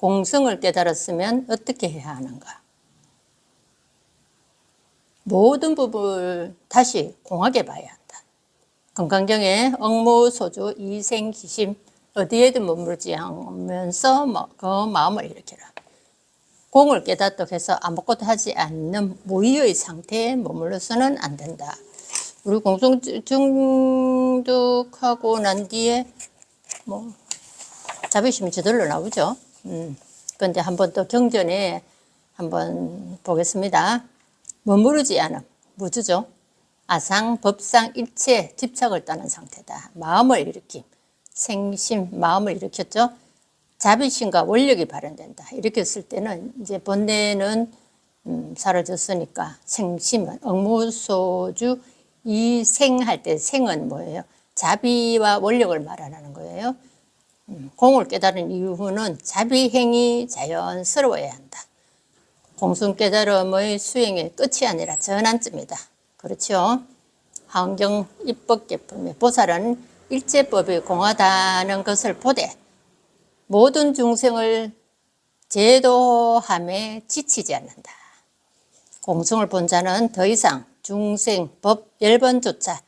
공성을 깨달았으면 어떻게 해야 하는가? 모든 법을 다시 공하게 봐야 한다. 건강경에 억무 소주 이생 기심 어디에도 머무르지 않으면서 뭐그 마음을 일으켜라. 공을 깨닫도록 해서 아무것도 하지 않는 무의의 상태에 머물러서는 안 된다. 우리 공성 중독하고 난 뒤에 뭐 자비심이 저절로 나오죠. 음. 그런데 한번더 경전에 한번 보겠습니다. 머무르지 않음, 무주죠. 아상, 법상, 일체 집착을 떠난 상태다. 마음을 일으킴, 생심, 마음을 일으켰죠. 자비심과 원력이 발현된다. 이렇게 했을 때는 이제 본래는 음, 사라졌으니까 생심은 억무소주 이생할 때 생은 뭐예요? 자비와 원력을 말하는 공을 깨달은 이유는 자비행이 자연스러워야 한다. 공순 깨달음의 수행의 끝이 아니라 전환점이다. 그렇죠? 환경 입법 개품의 보살은 일제법이 공하다는 것을 보되 모든 중생을 제도함에 지치지 않는다. 공성을 본 자는 더 이상 중생, 법, 열번조차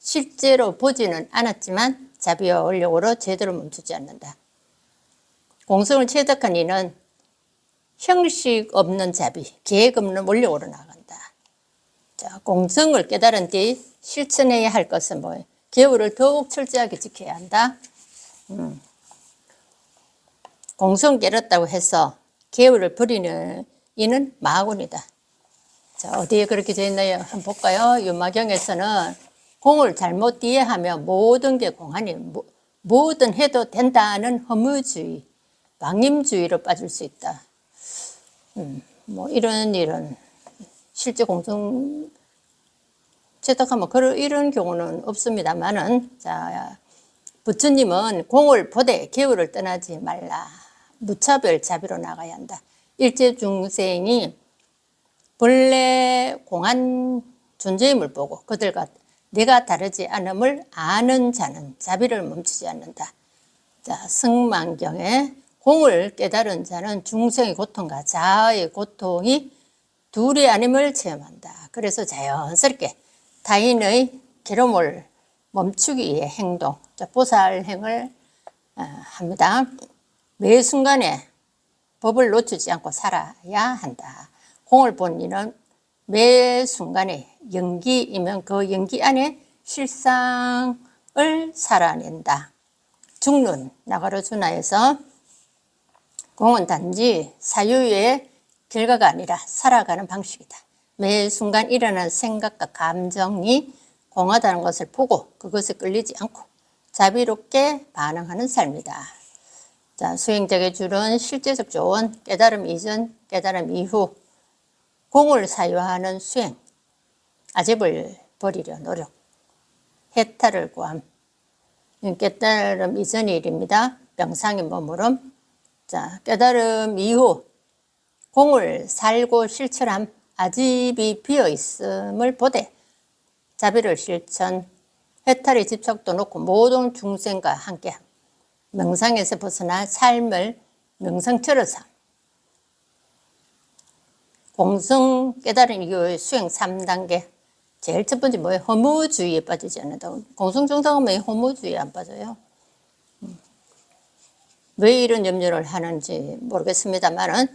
실제로 보지는 않았지만 자비와 원력으로 제대로 멈추지 않는다. 공성을 체득한 이는 형식 없는 자비, 계획 없는 원력으로 나간다. 자, 공성을 깨달은 뒤 실천해야 할 것은 뭐예요? 계율을 더욱 철저하게 지켜야 한다. 음. 공성 깨닫다고 해서 계율을 버리는 이는 마군이다. 자, 어디에 그렇게 되어 있나요? 한번 볼까요? 유마경에서는 공을 잘못 이해하면 모든 게 공하니 뭐, 뭐든 해도 된다는 허무주의, 방임주의로 빠질 수 있다. 음, 뭐 이런 일은 실제 공성 채택하면 그런 이런 경우는 없습니다만은 자 부처님은 공을 보되 계율을 떠나지 말라 무차별 자비로 나가야 한다. 일제 중생이 본래 공한 존재임을 보고 그들과 내가 다르지 않음을 아는 자는 자비를 멈추지 않는다. 자, 승만경에 공을 깨달은 자는 중생의 고통과 자아의 고통이 둘이 아님을 체험한다. 그래서 자연스럽게 타인의 괴로움을 멈추기 위해 행동, 자, 보살행을 어, 합니다. 매 순간에 법을 놓치지 않고 살아야 한다. 공을 본 이는 매 순간에 연기이면 그 연기 안에 실상을 살아낸다. 죽는 나가로주나에서 공은 단지 사유의 결과가 아니라 살아가는 방식이다. 매 순간 일어나는 생각과 감정이 공하다는 것을 보고 그것에 끌리지 않고 자비롭게 반응하는 삶이다. 자, 수행적의 줄은 실제적 조언, 깨달음 이전, 깨달음 이후, 공을 사유하는 수행, 아집을 버리려 노력, 해탈을 구함, 깨달음 이전의 일입니다. 명상의 머무름, 자, 깨달음 이후 공을 살고 실천함 아집이 비어 있음을 보되 자비를 실천, 해탈의 집착도 놓고 모든 중생과 함께함. 명상에서 벗어나 삶을 명상처럼 삶. 공성 깨달은 이후의 수행 3단계. 제일 첫 번째 뭐예요? 허무주의에 빠지지 않는다. 공성 정상은 허무주의에 안 빠져요. 음. 왜 이런 염려를 하는지 모르겠습니다만은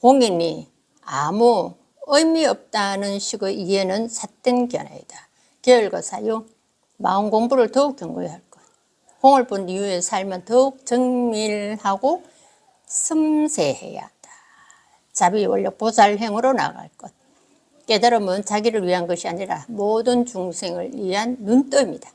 공인이 아무 의미 없다는 식의 이해는 삿된 견해이다. 계열과 사유, 마음 공부를 더욱 견고히 할 것. 공을 본 이후의 삶은 더욱 정밀하고 섬세해야. 자비 원력 보살행으로 나갈 것. 깨달음은 자기를 위한 것이 아니라 모든 중생을 위한 눈떠입니다.